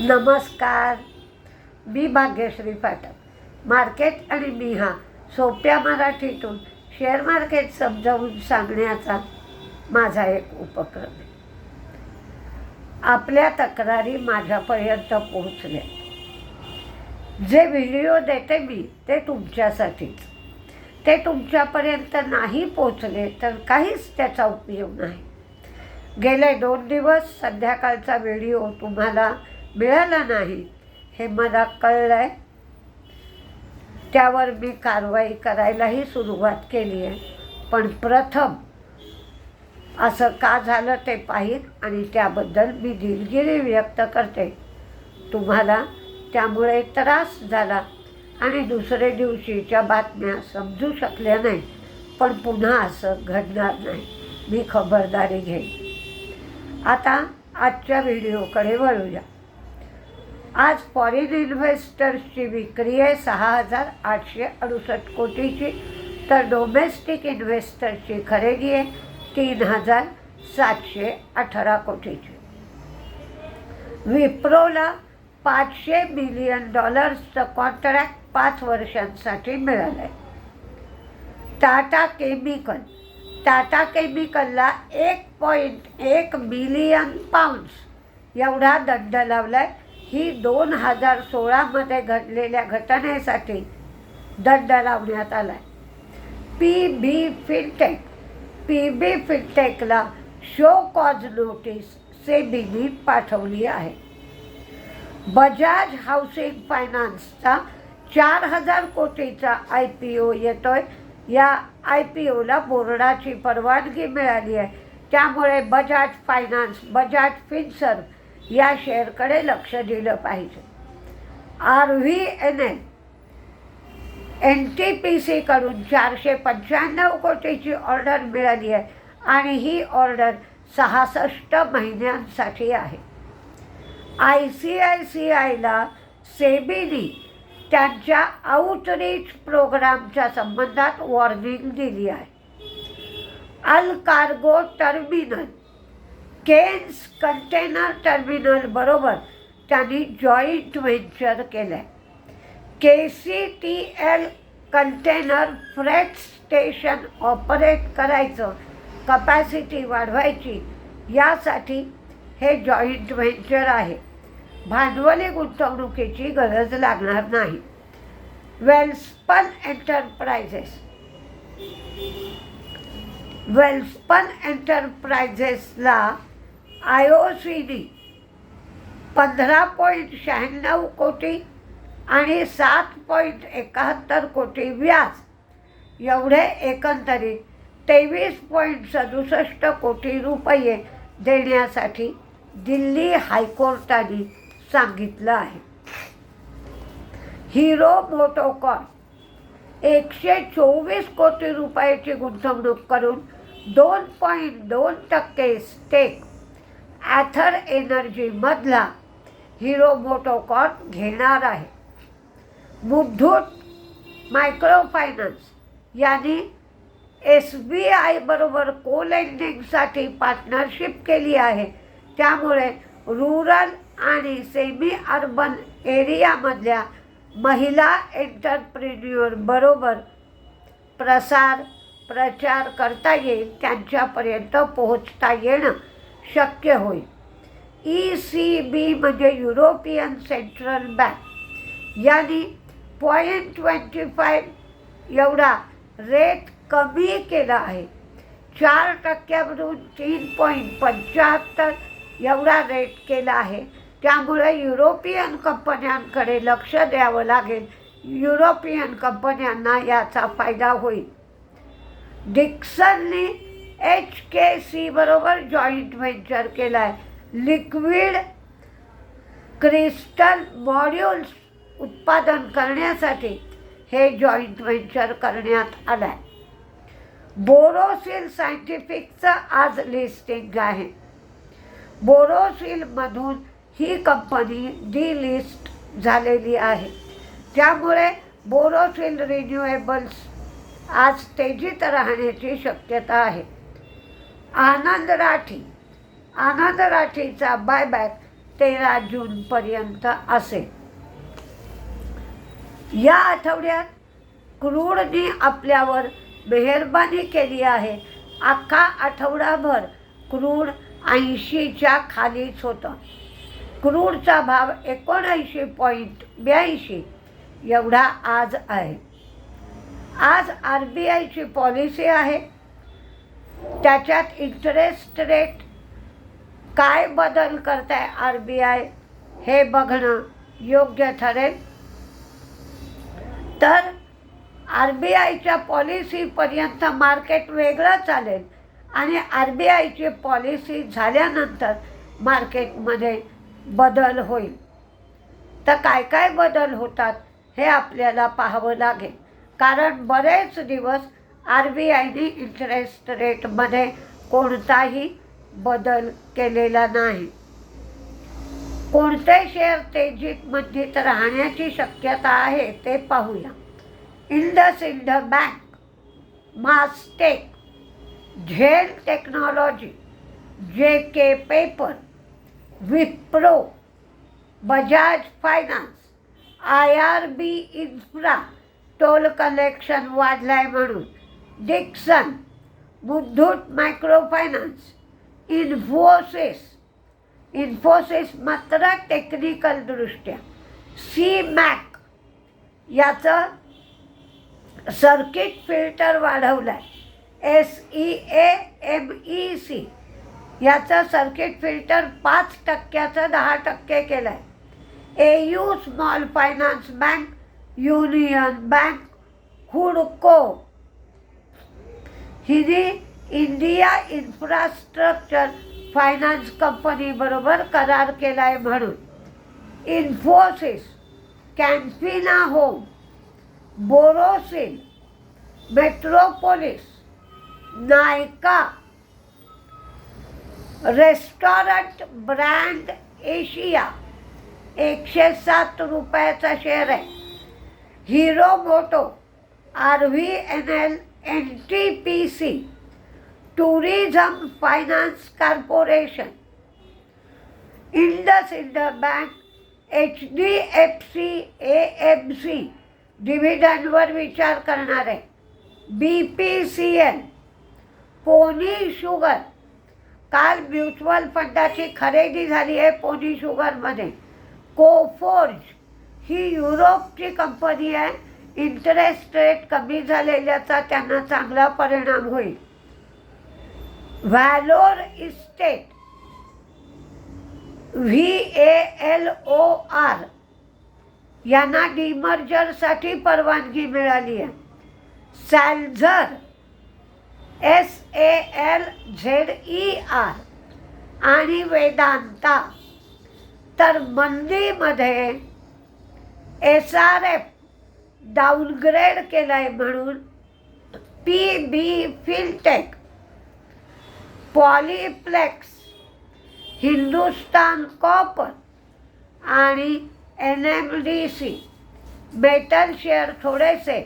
नमस्कार. मी भाग्यश्री पाठक. मार्केट आणि मी हा सोप्या मराठीतून शेअर मार्केट समजावून सांगण्याचा माझा एक उपक्रम आहे. आपल्या तक्रारी माझ्यापर्यंत पोहोचल्या. जे व्हिडिओ देते मी ते तुमच्यासाठीच. ते तुमच्यापर्यंत नाही पोचले तर काहीच त्याचा उपयोग नाही. गेले दोन दिवस संध्याकाळचा व्हिडिओ तुम्हाला मिळाला नाही. हे मला कळलं आहे त्यावर मी कारवाई करायलाही सुरुवात केली आहे. पण प्रथम असं का झालं ते पाहीन आणि त्याबद्दल मी दिलगिरी व्यक्त करते. तुम्हाला त्यामुळे त्रास झाला आणि दुसरे दिवशीच्या बातम्या समजू शकल्या नाही पण पुन्हा असं घडणार नाही. मी खबरदारी घेईन. आता आजच्या व्हिडिओकडे वळूया. आज फॉरेन इन्व्हेस्टर्सची विक्री आहे सहा हजार आठशे अडुसष्ट कोटीची. तर डोमेस्टिक इन्व्हेस्टर्सची खरेदी आहे तीन हजार सातशे अठरा कोटीची. विप्रोला पाचशे मिलियन डॉलर्सचं कॉन्ट्रॅक्ट पाच वर्षांसाठी मिळालं आहे टाटा केमिकल टाटा केमिकलला एक पॉईंट एक मिलियन पाऊंड्स एवढा दंड लावला आहे ही दोन हजार सोळामध्ये घडलेल्या घटनेसाठी दंड लावण्यात आला आहे P B fintech P B फिनटेकला show cause notice सेबीनी पाठवली आहे. बजाज हाऊसिंग फायनान्सचा चार हजार कोटीचा आय पी ओ येतोय. या आय पी ओला बोर्डाची परवानगी मिळाली आहे. त्यामुळे बजाज फायनान्स बजाज फिनसर्व या शेअरकडे लक्ष दिलं पाहिजे. R V N L N T P सीकडून चारशे पंच्याण्णव कोटीची ऑर्डर मिळाली आहे आणि ही ऑर्डर सहासष्ट महिन्यांसाठी आहे. आय सी आय सी आयला सेबीनी त्यांच्या आउटरीच प्रोग्रामच्या संबंधात वॉर्निंग दिली आहे. अल कार्गो टर्मिनल केन्स कंटेनर टर्मिनल बरोबर? त्यांनी जॉईंट व्हेंचर केलं आहे K C T L container freight station operate करायचं कपॅसिटी वाढवायची यासाठी हे जॉईंट व्हेंचर आहे. भांडवली गुंतवणुकीची गरज लागणार नाही. वेल्स्पन एंटरप्राइजेस वेल्स्पन एंटरप्रायझेसला आय ओ सी डी पंधरा पॉईंट शहाण्णव कोटी आणि सात पॉईंट एकाहत्तर कोटी व्याज. एवढे एकंदरीत तेवीस पॉईंट सदुसष्ट कोटी रुपये देण्यासाठी दिल्ली हायकोर्टाने सांगितलं आहे. हिरो मोटोकॉन एकशे चोवीस कोटी रुपयाची गुंतवणूक करून दोन पॉईंट दोन टक्के स्टेक ॲथर एनर्जीमधला हिरो मोटोकॉन घेणार आहे. मुथूट मायक्रो फायनान्स यांनी एस बी आयबरोबर को लेंडिंगसाठी पार्टनरशिप केली आहे. त्यामुळे रुरल आणि सेमी अर्बन एरियामधल्या महिला एंटरप्रिन्युअरबरोबर प्रसार प्रचार करता येईल त्यांच्यापर्यंत पोहोचता येणं शक्य होईल. ई सी बी म्हणजे युरोपियन सेंट्रल बँक यांनी पॉईंट ट्वेंटी फाईव्ह एवढा रेट कमी केला आहे. चार टक्क्यावरून तीन पॉईंट पंच्याहत्तर एवढा रेट केला आहे. त्यामुळे युरोपियन कंपन्यांकडे लक्ष द्यावं लागेल. युरोपियन कंपन्यांना याचा फायदा होईल. डिक्सनने एच के सी बरोबर जॉईंट व्हेंचर केलं आहे लिक्विड क्रिस्टल मॉड्यूल्स उत्पादन करण्यासाठी हे जॉईंट व्हेंचर करण्यात आलं आहे बोरोसिल सायंटिफिकचं आज लिस्टिंग आहे. बोरोसिलमधून ही कंपनी डिलिस्ट झालेली आहे. त्यामुळे बोरोसिल रिन्युएबल्स आज तेजीत राहण्याची शक्यता आहे. आनंद राठी. आनंद राठीचा बायबॅक तेरा जूनपर्यंत असेल. या आठवड्यात क्रूडनी आपल्यावर मेहरबानी केली आहे. अख्खा आठवडाभर क्रूड ऐंशीच्या खालीच होतं. क्रूडचा भाव एकोणऐंशी पॉईंट ब्याऐंशी एवढा आज आहे. आज आर बी आयची पॉलिसी आहे. त्याच्यात इंटरेस्ट रेट काय बदल करताय आर बी आय हे बघणं योग्य ठरेल. तर आर बी आयच्या पॉलिसीपर्यंत मार्केट वेगळं चालेल आणि आर बी आयची पॉलिसी झाल्यानंतर मार्केटमध्ये बदल होईल. तर काय काय बदल होतात हे आपल्याला पाहावं लागेल. कारण बरेच दिवस आर बी आयने इंटरेस्ट रेटमध्ये कोणताही बदल केलेला नाही. कोणते शेअर तेजीत मंदीत राहण्याची शक्यता आहे ते पाहूया. इंडस इंड बँक मास्टेक झेल technology J K paper Wipro Bajaj finance I R B infra toll collection वाढलाय म्हणून. Dixon Muthoot micro finance Infosys Infosys मात्र टेक्निकलदृष्ट्या सी मॅक याचं सर्किट फिल्टर वाढवलं आहे S E A M E C याचं सर्किट फिल्टर पाच टक्क्याचं दहा टक्के केलं आहे A U small finance bank union bank हुडको हिने इंडिया इन्फ्रास्ट्रक्चर फायनान्स कंपनीबरोबर करार केला आहे म्हणून. Infosys कॅम्पिना home Borosil Metropolis Nykaa restaurant brand Asia एकशे सात रुपयाचा शेअर आहे. Hero moto R V N L N T P C tourism finance corporation IndusInd bank H D F C A M C डिव्हिडनवर विचार करणारे B P C L Ponni sugar काल mutual फंडाची खरेदी झाली आहे पोनी शुगरमध्ये कोफोर्ज ही युरोपची कंपनी आहे. इंटरेस्ट रेट कमी झालेल्याचा त्यांना चांगला परिणाम होईल. Valor estate V A L O R यांना डिमर्जरसाठी परवानगी मिळाली आहे. Salzer S A L Z E R आणि वेदांता. तर मंदीमध्ये एस आर एफ डाऊनग्रेड केलं आहे म्हणून P B fintech Polyplex Hindustan copper आणि N M D C metal share थोडेसे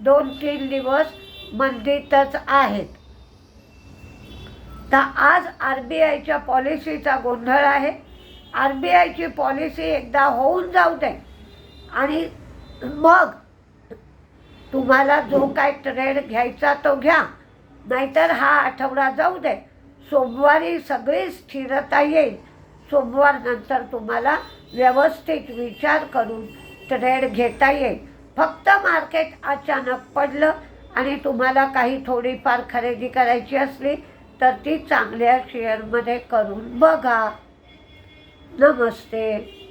दोन तीन दिवस मंदीतच आहेत. तर आज आर बी आयच्या पॉलिसीचा गोंधळ आहे. आर बी आयची पॉलिसी एकदा होऊन जाऊ दे आणि मग तुम्हाला जो काय ट्रेड घ्यायचा तो घ्या. नाहीतर हा आठवडा जाऊ दे. सोमवारी सगळी स्थिरता येईल. सोमवार नंतर तुम्हाला व्यवस्थित विचार करून ट्रेड घेता येईल. फक्त मार्केट अचानक पडलं आणि तुम्हाला काही थोडीफार खरेदी करायची असली तर ती चांगल्या शेअरमध्ये करून बघा. नमस्ते.